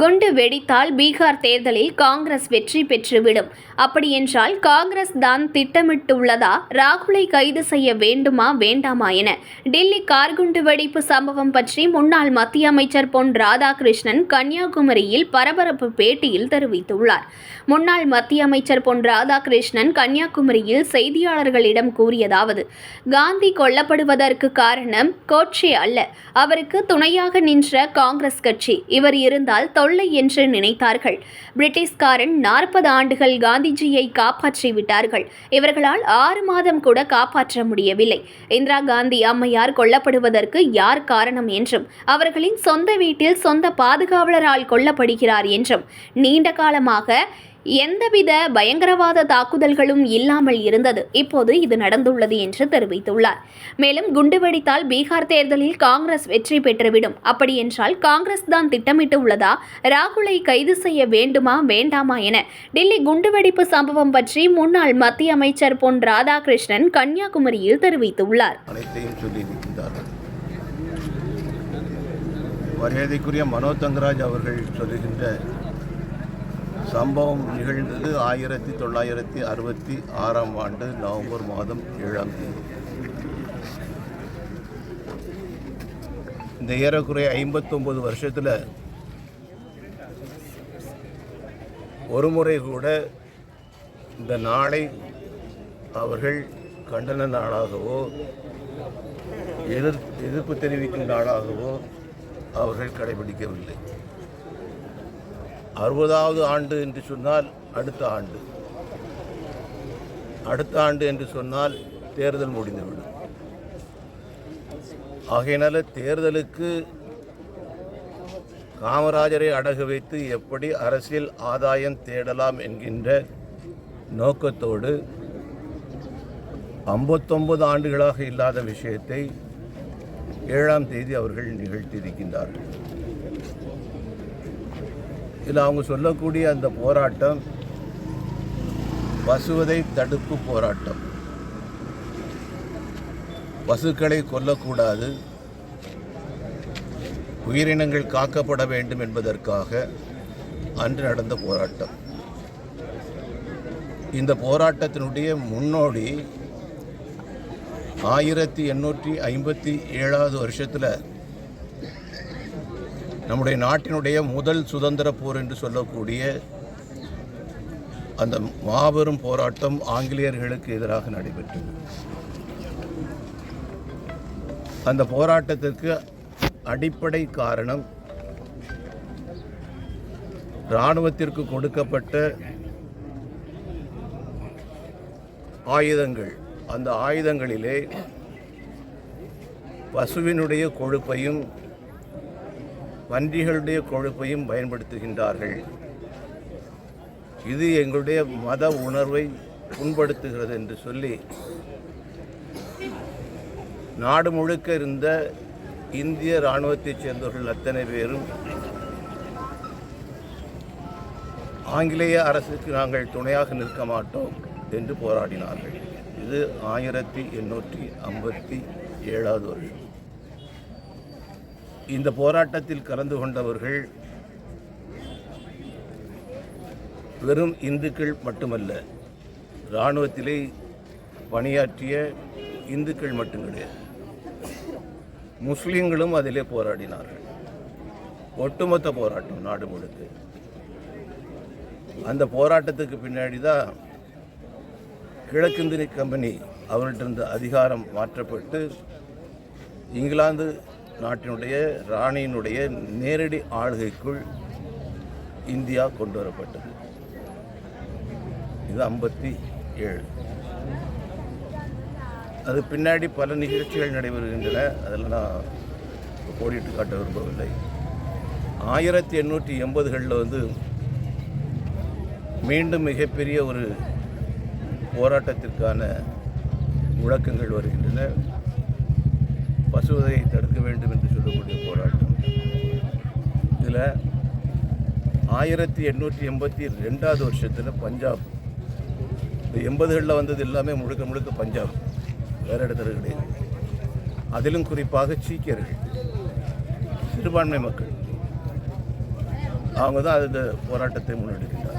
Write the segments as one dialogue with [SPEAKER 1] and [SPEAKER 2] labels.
[SPEAKER 1] குண்டு வெடித்தால் பீகார் தேர்தலில் காங்கிரஸ் வெற்றி பெற்றுவிடும். அப்படியென்றால் காங்கிரஸ் தான் திட்டமிட்டுள்ளதா? ராகுலை கைது செய்ய வேண்டுமா வேண்டாமா என. டெல்லி கார்குண்டு வெடிப்பு சம்பவம் பற்றி முன்னாள் மத்திய அமைச்சர் பொன் ராதாகிருஷ்ணன் கன்னியாகுமரியில் பரபரப்பு பேட்டியில் தெரிவித்துள்ளார். முன்னாள் மத்திய அமைச்சர் பொன் ராதாகிருஷ்ணன் கன்னியாகுமரியில் செய்தியாளர்களிடம் கூறியதாவது காந்தி கொல்லப்படுவதற்கு காரணம் கோட்சே அல்ல. அவருக்கு துணையாக நின்ற காங்கிரஸ் கட்சி. இவர் இருந்தால் தொல்லை என்று நினைத்தார்கள். பிரிட்டிஷ்காரன் நாற்பது ஆண்டுகள் காந்திஜியை காப்பாற்றி விட்டார்கள் இவர்களால் ஆறு மாதம் கூட காப்பாற்ற முடியவில்லை. இந்திரா காந்தி அம்மையார் கொல்லப்படுவதற்கு யார் காரணம் என்றும் அவர்களின் சொந்த வீட்டில் சொந்த பாதுகாவலரால் கொல்லப்படுகிறார் என்றும் நீண்ட காலமாக எந்தவித பயங்கரவாத தாக்குதல்களும் இல்லாமல் இருந்தது. இப்போது இது நடந்துள்ளது என்று தெரிவித்துள்ளார். மேலும் குண்டு வெடித்தால் பீகார் தேர்தலில் காங்கிரஸ் வெற்றி பெற்றுவிடும். அப்படியென்றால் காங்கிரஸ் தான் திட்டமிட்டு உள்ளதா ராகுலை கைது செய்ய வேண்டுமா வேண்டாமா என. டெல்லி குண்டுவெடிப்பு சம்பவம் பற்றி முன்னாள் மத்திய அமைச்சர் பொன் ராதாகிருஷ்ணன் கன்னியாகுமரியில் தெரிவித்துள்ளார்.
[SPEAKER 2] மரியாதைக்குரிய மனோ தங்கராஜ் அவர்கள் சொல்லுகின்ற சம்பவம் நிகழ்ந்தது ஆயிரத்தி தொள்ளாயிரத்தி அறுபத்தி ஆறாம் ஆண்டு நவம்பர் மாதம் ஏழாம் தேதி. இந்த ஏறக்குறைய ஐம்பத்தொம்பது வருஷத்தில் ஒரு முறை கூட இந்த நாளை அவர்கள் கண்டன நாளாகவோ எதிர் எதிர்ப்பு தெரிவிக்கும் நாளாகவோ அவர்கள் கடைபிடிக்கவில்லை. அறுபதாவது ஆண்டு என்று சொன்னால் அடுத்த ஆண்டு. அடுத்த ஆண்டு என்று சொன்னால் தேர்தல் முடிந்துவிடும். ஆகையினால தேர்தலுக்கு காமராஜரை அடகு வைத்து எப்படி அரசியல் ஆதாயம் தேடலாம் என்கின்ற நோக்கத்தோடு ஐம்பத்தொன்பது ஆண்டுகளாக இல்லாத விஷயத்தை ஏழாம் தேதி அவர்கள் நிகழ்த்தியிருக்கின்றார்கள். இதில் அவங்க சொல்லக்கூடிய அந்த போராட்டம் பசுவதை தடுப்பு போராட்டம். பசுக்களை கொல்லக்கூடாது. உயிரினங்கள் காக்கப்பட வேண்டும் என்பதற்காக அன்று நடந்த போராட்டம். இந்த போராட்டத்தினுடைய முன்னோடி ஆயிரத்தி எண்ணூற்றி ஐம்பத்தி ஏழாவது வருஷத்தில் நம்முடைய நாட்டினுடைய முதல் சுதந்திர போர் என்று சொல்லக்கூடிய அந்த மாபெரும் போராட்டம் ஆங்கிலேயர்களுக்கு எதிராக நடைபெற்றது. அந்த போராட்டத்திற்கு அடிப்படை காரணம் இராணுவத்திற்கு கொடுக்கப்பட்ட ஆயுதங்கள். அந்த ஆயுதங்களிலே பசுவினுடைய கொழுப்பையும் வண்டிகளுடைய கொழுப்பையும் பயன்படுத்துகின்றார்கள். இது எங்களுடைய மத உணர்வை புண்படுத்துகிறது என்று சொல்லி நாடு முழுக்க இருந்த இந்திய இராணுவத்தைச் சேர்ந்தவர்கள் அத்தனை பேரும் ஆங்கிலேய அரசுக்கு நாங்கள் துணையாக நிற்க மாட்டோம் என்று போராடினார்கள். இது ஆயிரத்தி எண்ணூற்றி ஐம்பத்தி ஏழாவது வருஷம். இந்த போராட்டத்தில் கலந்து கொண்டவர்கள் வெறும் இந்துக்கள் மட்டுமல்ல இராணுவத்திலே பணியாற்றிய இந்துக்கள் மட்டும் கிடையாது முஸ்லீம்களும் அதிலே போராடினார்கள். ஒட்டுமொத்த போராட்டம் நாடு முழுக்க. அந்த போராட்டத்துக்கு பின்னாடி தான் கிழக்கிந்தினி கம்பெனி அவர்கள்ட்ட இருந்த அதிகாரம் மாற்றப்பட்டு இங்கிலாந்து நாட்டினுடைய ராணியினுடைய நேரடி ஆளுகைக்குள் இந்தியா கொண்டு வரப்பட்டது. இது ஐம்பத்தி ஏழு. அது பின்னாடி பல நிகழ்ச்சிகள் நடைபெறுகின்றன. அதெல்லாம் நான் கோடிட்டு காட்ட விரும்பவில்லை. ஆயிரத்தி எண்ணூற்றி எண்பதுகளில் வந்து மீண்டும் மிகப்பெரிய ஒரு போராட்டத்திற்கான முழக்கங்கள் வருகின்றன. பசுவதையை தடுக்க வேண்டும் என்று சொல்லக்கூடிய போராட்டம். இதில் ஆயிரத்தி எண்ணூற்றி எண்பத்தி ரெண்டாவது வருஷத்தில் பஞ்சாப். இந்த எண்பதுகளில் வந்தது எல்லாமே முழுக்க முழுக்க பஞ்சாப். வேறு இடத்துல கிடையாது. அதிலும் குறிப்பாக சீக்கியர்கள். சிறுபான்மை மக்கள். அவங்க தான் இந்த போராட்டத்தை முன்னெடுக்கின்றார்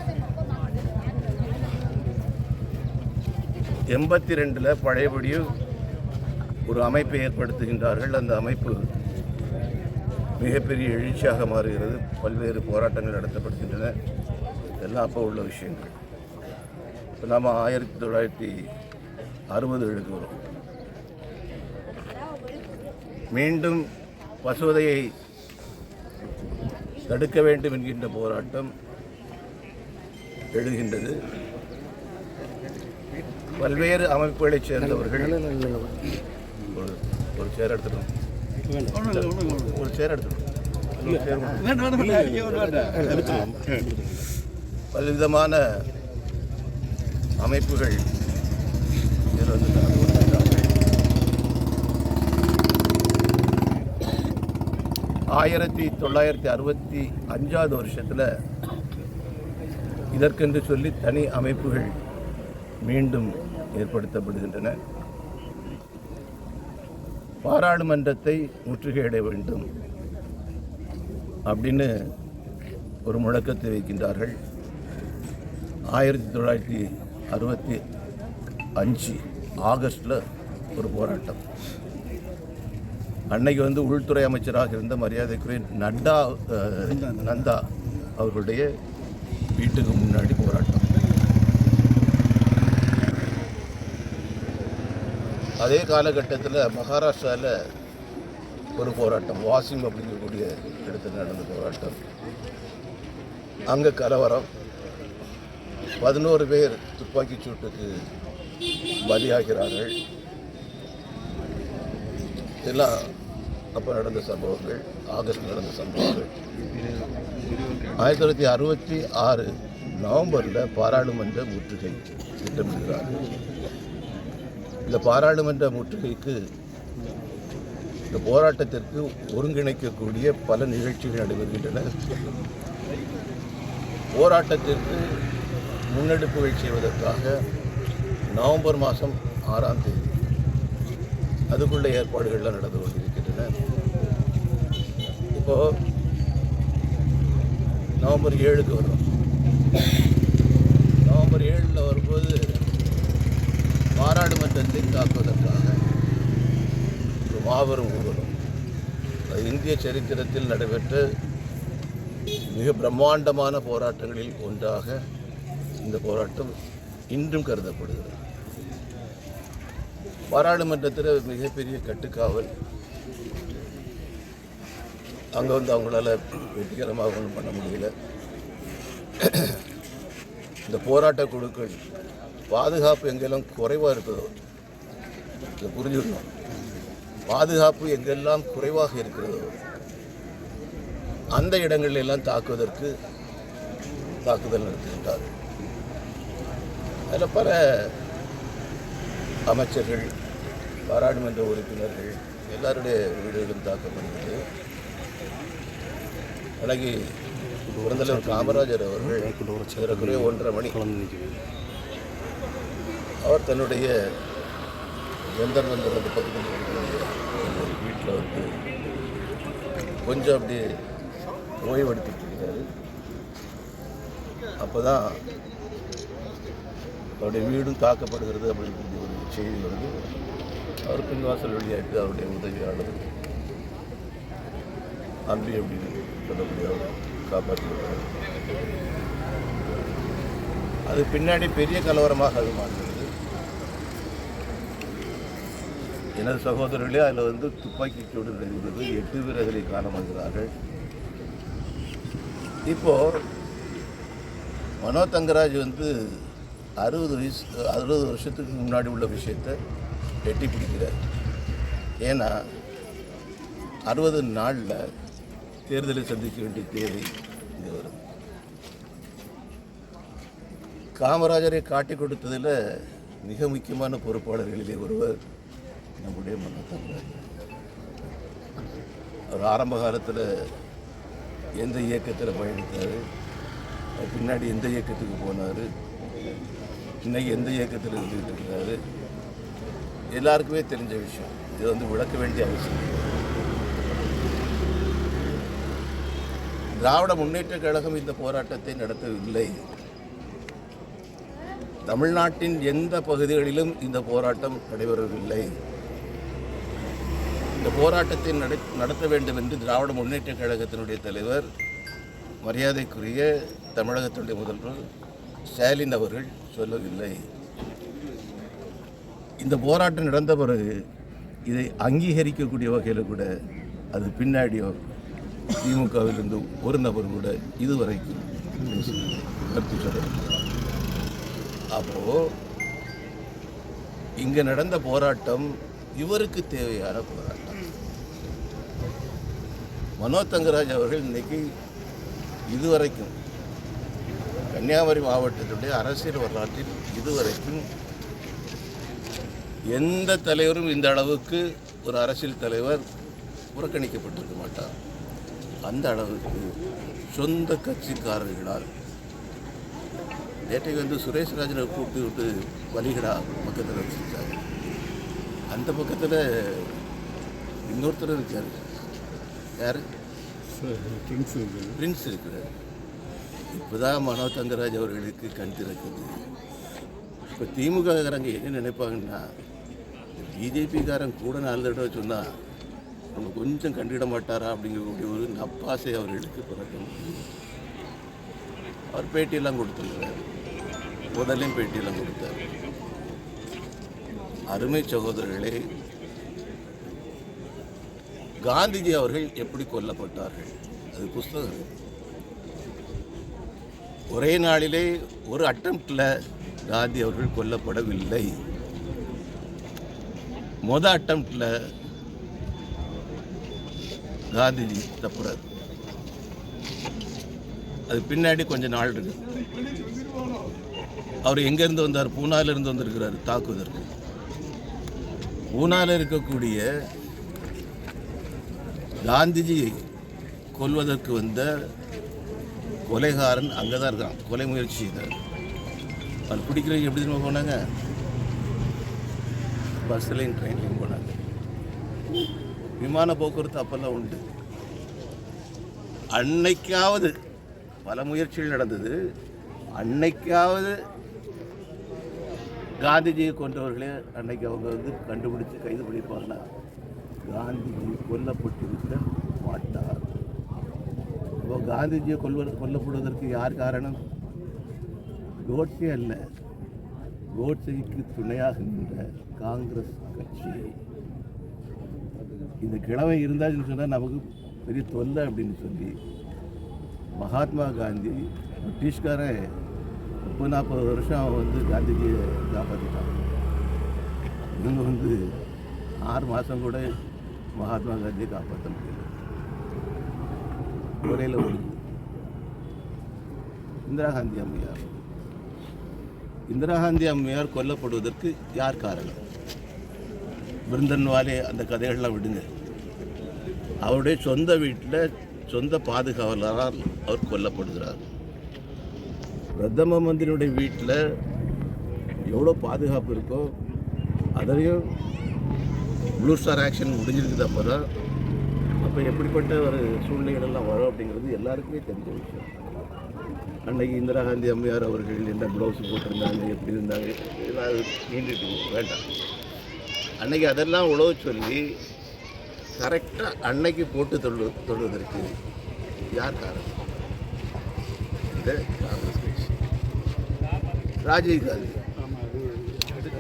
[SPEAKER 2] எண்பத்தி ரெண்டில் பழையபடியும் ஒரு அமைப்பை ஏற்படுத்துகின்றார்கள். அந்த அமைப்பு மிகப்பெரிய எழுச்சியாக மாறுகிறது. பல்வேறு போராட்டங்கள் நடத்தப்படுகின்றன. எல்லாம் அப்போ உள்ள விஷயங்கள். இப்போ நாம் ஆயிரத்தி தொள்ளாயிரத்தி அறுபது வரும் மீண்டும் பசுவதையை தடுக்க வேண்டும் என்கின்ற போராட்டம் எழுகின்றது. பல்வேறு அமைப்புகளைச் சேர்ந்தவர்கள் ஒரு ஒரு சேர் எடுத்துடும் ஒரு சேர் எடுத்துடும் பலவிதமான அமைப்புகள் இதில் வந்து. ஆயிரத்தி தொள்ளாயிரத்தி அறுபத்தி அஞ்சாவது வருஷத்தில் இதற்கென்று சொல்லி தனி அமைப்புகள் மீண்டும் ஏற்படுத்தப்படுகின்றன. பாராளுமன்றத்தை முற்றுகையிட வேண்டும் அப்படின்னு ஒரு முழக்கத்தை வைக்கின்றார்கள். ஆயிரத்தி தொள்ளாயிரத்தி அறுபத்தி அஞ்சு ஆகஸ்டில் ஒரு போராட்டம். அன்னைக்கு வந்து உள்துறை அமைச்சராக இருந்த மரியாதைக்குரிய நட்டா நந்தா அவர்களுடைய வீட்டுக்கு முன்னாடி போராட்டம். அதே காலகட்டத்தில் மகாராஷ்டிராவில் ஒரு போராட்டம் வாசிம் அப்படிங்கக்கூடிய இடத்துல நடந்த போராட்டம். அங்கே கலவரம். பதினோரு பேர் துப்பாக்கிச் சூட்டுக்கு பலியாகிறார்கள். இதெல்லாம் அப்போ நடந்த சம்பவங்கள் ஆகஸ்ட் நடந்த சம்பவங்கள். ஆயிரத்தி தொள்ளாயிரத்தி அறுபத்தி ஆறு நவம்பரில் பாராளுமன்ற முற்றுகை திட்டமிடுகிறார்கள். இந்த பாராளுமன்ற முற்றுகைக்கு இந்த போராட்டத்திற்கு ஒருங்கிணைக்கக்கூடிய பல நிகழ்ச்சிகள் நடைபெறுகின்றன. போராட்டத்திற்கு முன்னெடுப்புகள் செய்வதற்காக நவம்பர் மாதம் ஆறாம் தேதி அதுக்குள்ள ஏற்பாடுகள்லாம் நடந்து கொண்டிருக்கின்றன. இப்போ நவம்பர் ஏழுக்கு வரும் நவம்பர் ஏழில் வரும்போது பாராளுமன்றத்தை தாக்குவதற்காக ஒரு மாபெரும் ஊர்வலம் அது இந்திய சரித்திரத்தில் நடைபெற்ற மிக பிரம்மாண்டமான போராட்டங்களில் ஒன்றாக இந்த போராட்டம் இன்றும் கருதப்படுகிறது. பாராளுமன்றத்தில் மிகப்பெரிய கட்டுக்காவல். அங்கே வந்து அவங்களால வெற்றிகரமாக ஒன்றும் பண்ண முடியல. இந்த போராட்ட குழுக்கள் பாதுகாப்பு எங்கெல்லாம் குறைவாக இருக்கிறதோ இதை புரிஞ்சுக்கணும். பாதுகாப்பு எங்கெல்லாம் குறைவாக இருக்கிறதோ அந்த இடங்களில் எல்லாம் தாக்குவதற்கு தாக்குதல் நடத்துகின்றார் அதில் பல அமைச்சர்கள் பாராளுமன்ற உறுப்பினர்கள் எல்லாருடைய வீடுகளும் தாக்கப்படுகிறது அன்னைக்கு பெருந்தலைவர் காமராஜர் அவர்கள் ஏறக்குறைய ஒன்றரை மணி அவர் தன்னுடைய எந்தர் வந்து பக்கத்தில் வீட்டில் வந்து கொஞ்சம் அப்படியே ஓய்வெடுத்துட்டு இருக்கிறாரு அப்போ தான் அவருடைய வீடும் தாக்கப்படுகிறது அப்படின்னு ஒரு செய்தி வருது. அவர் பின்வாசல் வழியாட்டு அவருடைய உதவியாளர் அன்பி அப்படின்னு சொல்லக்கூடிய அவர் காப்பாற்றிவிட்டார் அது பின்னாடி பெரிய கலவரமாக அது மாறுகிறது எனது சகோதரர்களே அதில் வந்து துப்பாக்கி சூடு நடைபெறுகிறது எட்டு வீரர்களை காணப்படுகிறார்கள் இப்போ மனோ தங்கராஜ் வந்து அறுபது வயசு அறுபது வருஷத்துக்கு முன்னாடி உள்ள விஷயத்தை எட்டி பிடிக்கிறார். ஏன்னா அறுபது நாளில் தேர்தலை சந்திக்க வேண்டிய தேவை இங்கே வரும். காமராஜரை காட்டி கொடுத்ததில் மிக முக்கியமான பொறுப்பாளர்களிலே ஒருவர் நம்முடைய மனோ அவர் ஆரம்ப காலத்தில் எந்த இயக்கத்தில் பயணித்தார்? பின்னாடி எந்த இயக்கத்துக்கு போனார்? இன்னைக்கு எந்த இயக்கத்தில் இருந்துகிட்டு இருக்கிறாரு எல்லாருக்குமே தெரிஞ்ச விஷயம். இது வந்து விளக்க வேண்டிய அவசியம். திராவிட முன்னேற்ற கழகம் இந்த போராட்டத்தை நடத்தவில்லை. தமிழ்நாட்டின் எந்த பகுதிகளிலும் இந்த போராட்டம் நடைபெறவில்லை. இந்த போராட்டத்தை நட நடத்த வேண்டும் என்று திராவிட முன்னேற்ற கழகத்தினுடைய தலைவர் மரியாதைக்குரிய தமிழகத்தினுடைய முதல்வர் ஸ்டாலின் அவர்கள் சொல்லவில்லை. இந்த போராட்டம் நடந்த பிறகு இதை அங்கீகரிக்கக்கூடிய வகையில் கூட அது பின்னாடியோ திமுகவிலிருந்து ஒரு நபர் கூட இதுவரைக்கும் கருத்து சொல்லவில்லை. அப்போ இங்கே நடந்த போராட்டம் இவருக்கு தேவையான போராட்டம். மனோ தங்கராஜ் அவர்கள் இன்றைக்கி இதுவரைக்கும் கன்னியாகுமரி மாவட்டத்துடைய அரசியல் வரலாற்றில் இதுவரைக்கும் எந்த தலைவரும் இந்த அளவுக்கு ஒரு அரசியல் தலைவர் புறக்கணிக்கப்பட்டிருக்க மாட்டார். அந்த அளவுக்கு சொந்த கட்சிக்காரர்களால் நேற்றைக்கு வந்து சுரேஷ் ராஜனை கூப்பிட்டு விட்டு வலிகடா பக்கத்தில் வச்சுருக்காங்க அந்த பக்கத்தில் இன்னொருத்தர் இருக்கார். யார்? பிரின்ஸ் இருக்கிறார் இப்போதான் மனோ தங்கராஜ் அவர்களுக்கு கண் திறக்குது. இப்போ திமுககாரங்க என்ன நினைப்பாங்கன்னா பிஜேபிக்காரன் கூட நாலு தடவை சொன்னால் அவங்க கொஞ்சம் கண்டிட மாட்டாரா? அப்படிங்கக்கூடிய ஒரு நப்பாசை அவர்களுக்கு பிறக்கணும் அவர் பேட்டியெல்லாம் கொடுத்துருக்கிறார் முதலையும் பேட்டியெல்லாம் கொடுத்தார். அருமை சகோதரர்களே காந்திஜி அவர்கள் எப்படி கொல்லப்பட்டார்கள்? அது புஸ்தகம். ஒரே நாளிலே ஒரு அட்டம்ப்டில் காந்தி அவர்கள் கொல்லப்படவில்லை. மொத அட்டம்ப்டில் காந்திஜி தப்புறாரு. அது பின்னாடி கொஞ்ச நாள் இருக்கு. அவர் எங்கேருந்து வந்தார்? பூனால வந்திருக்கிறார் தாக்குவதற்கு. பூனால இருக்கக்கூடிய காந்திஜியை கொல்வதற்கு வந்த கொலைகாரன் அங்கே தான் இருக்கான் கொலை முயற்சி செய்தார். அவர் பிடிக்கிறவங்க எப்படி திரும்ப போனாங்க? பஸ்லையும் ட்ரெயின்லையும் போனாங்க. விமான போக்குவரத்து அப்போல்லாம் உண்டு. அன்னைக்காவது பல முயற்சிகள் நடந்தது. அன்னைக்காவது காந்திஜியை கொண்டவர்களே அன்னைக்கு அவங்க வந்து கண்டுபிடிச்சு கைது பண்ணியிருப்பாங்கன்னா காந்திஜி கொல்லப்பட்டிருக்க மாட்டார் இப்போ காந்திஜியை கொல்வ கொல்லப்படுவதற்கு யார் காரணம் கோட்ஸே அல்ல கோட்ஸேக்கு துணையாக நின்ற காங்கிரஸ் கட்சி இந்த கிழமை இருந்தாச்சுன்னு சொன்னால் நமக்கு பெரிய தொல்லை அப்படின்னு சொல்லி மகாத்மா காந்தி பிரிட்டிஷ்காரன் முப்பது நாற்பது வருஷம் அவன் வந்து காந்திஜியை காப்பாற்றிட்டான் இவங்க வந்து ஆறு மாதம் கூட மகாத்மா காந்தியை காப்பாற்ற முடியல. ஒரேல ஒரு இந்திரா காந்தி அம்மையார். இந்திரா காந்தி அம்மையார் கொல்லப்படுவதற்கு யார் காரணம்? பிருந்தன்வாலே அந்த கதைகள்லாம் விடுங்க. அவருடைய சொந்த வீட்டில் சொந்த பாதுகாவலரால் அவர் கொல்லப்படுகிறார். பிரதம மந்திரியுடைய வீட்டில் எவ்வளோ பாதுகாப்பு இருக்கோ அதையும் ப்ளூ ஸ்டார் ஆக்ஷன் முடிஞ்சிருக்குது அப்போ தான் அப்போ எப்படிப்பட்ட ஒரு சூழ்நிலைகளெல்லாம் வரும் அப்படிங்கிறது எல்லாருக்குமே தெரிஞ்ச விஷயம். அன்னைக்கு இந்திரா காந்தி அம்மையார் அவர்கள் என்ன ப்ளவுஸ் போட்டிருந்தாங்க எப்படி இருந்தாங்க இதெல்லாம் நீண்டுட்டு வேண்டாம். அன்னைக்கு அதெல்லாம் உழவு சொல்லி கரெக்டாக அன்னைக்கு போட்டு தொழு தொழுவதற்கு யார் காரணம்? காங்கிரஸ் கட்சி. ராஜீவ் காந்தி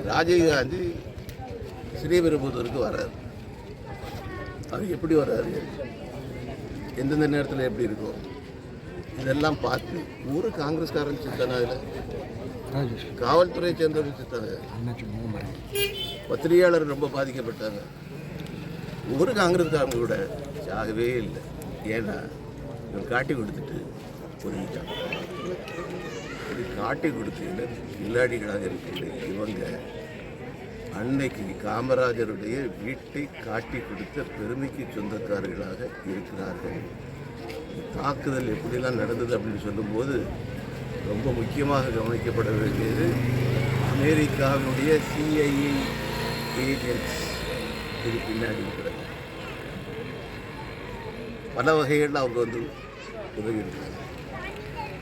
[SPEAKER 2] ராஜீவ் காந்தி ஸ்ரீபெரும்புதூருக்கு வர்றாரு அவர் எப்படி வர்றாரு எந்தெந்த நேரத்தில் எப்படி இருக்கும் இதெல்லாம் பார்த்து ஒரு காங்கிரஸ்காரன் சித்தானா அதில் காவல்துறையை சேர்ந்தவர்கள் சித்தாங்க பத்திரிகையாளர் ரொம்ப பாதிக்கப்பட்டாங்க. ஒரு காங்கிரஸ்காரங்க கூட சாகவே இல்லை. ஏன்னா இவங்க காட்டி கொடுத்துட்டு இப்படி காட்டி கொடுத்து இல்லாடிகளாக இருக்கிற இவங்க அன்னைக்கு காமராஜருடைய வீட்டை காட்டி கொடுத்த பெருமைக்கு சொந்தக்காரர்களாக இருக்கிறார்கள். தாக்குதல் எப்படிலாம் நடந்தது அப்படின்னு சொல்லும்போது ரொம்ப முக்கியமாக கவனிக்கப்பட வேண்டியது அமெரிக்காவினுடைய சிஐஏ ஏஜென்ட்ஸ் இது பின்னாடி இருக்கிறாங்க. பல வகைகளில் அவங்க வந்து உதவி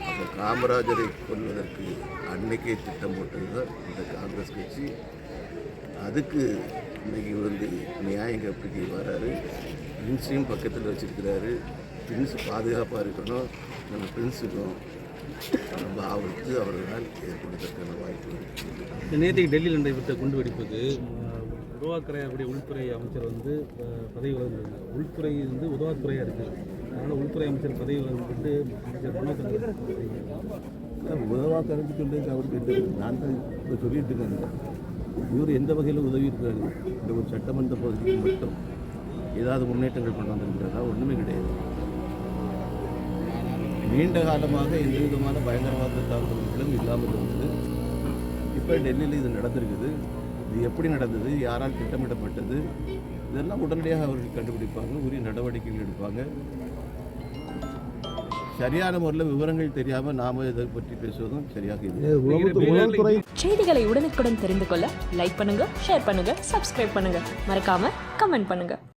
[SPEAKER 2] அப்போ காமராஜரை கொள்வதற்கு அன்னைக்கே திட்டம் போட்டது தான் இந்த காங்கிரஸ் கட்சி. அதுக்கு இன்னைக்கு வந்து நியாயம் கப்பிக்கு வராரு. பிரின்ஸையும் பக்கத்தில் வச்சிருக்கிறாரு. பிரின்ஸ் பாதுகாப்பாக இருக்கணும். நம்ம பிரின்ஸுக்கும் ரொம்ப ஆபத்து அவர்களால் ஏற்படுவதற்கான வாய்ப்பு இருக்குது
[SPEAKER 3] நேற்றுக்கு டெல்லியில் நடைபெற்ற அஹ், உருவாக்கக்கூடிய உள்துறை அமைச்சர் வந்து பதவி விலகுறாங்க உள்துறை வந்து உதவாத்துறையாக இருக்குது அதனால் உள்துறை அமைச்சர் பதவி விலகிட்டு அமைச்சர் மனோஜ்
[SPEAKER 2] உதவாக்கறதுக்கு சொல்லிட்டு அவருக்கு நான் தான் இப்போ சொல்லிட்டு இருக்கேன். இவர் எந்த வகையில் உதவி இருக்காரு இந்த ஒரு சட்டமன்ற பகுதிக்கு மட்டும் ஏதாவது முன்னேற்றங்கள் கொண்டு வந்திருக்கிறதா ஒன்றுமே கிடையாது. நீண்ட காலமாக எந்த விதமான பயங்கரவாத தாக்குதல்களும் இல்லாமல் இருந்தது. இப்போ டெல்லியில் இது நடந்திருக்குது. இது எப்படி நடந்தது? யாரால் திட்டமிடப்பட்டது? இதெல்லாம் உடனடியாக அவர்கள் கண்டுபிடிப்பாங்க உரிய நடவடிக்கைகள் எடுப்பாங்க. சரியான முறையில் விவரங்கள் தெரியாமல் நாம் இதை பற்றி பேசுவதும் சரியாக இல்லை.
[SPEAKER 4] செய்திகளை உடனுக்குடன் தெரிந்து கொள்ள லைக் பண்ணுங்க ஷேர் பண்ணுங்க சப்ஸ்கிரைப் பண்ணுங்க. மறக்காம கமெண்ட் பண்ணுங்க.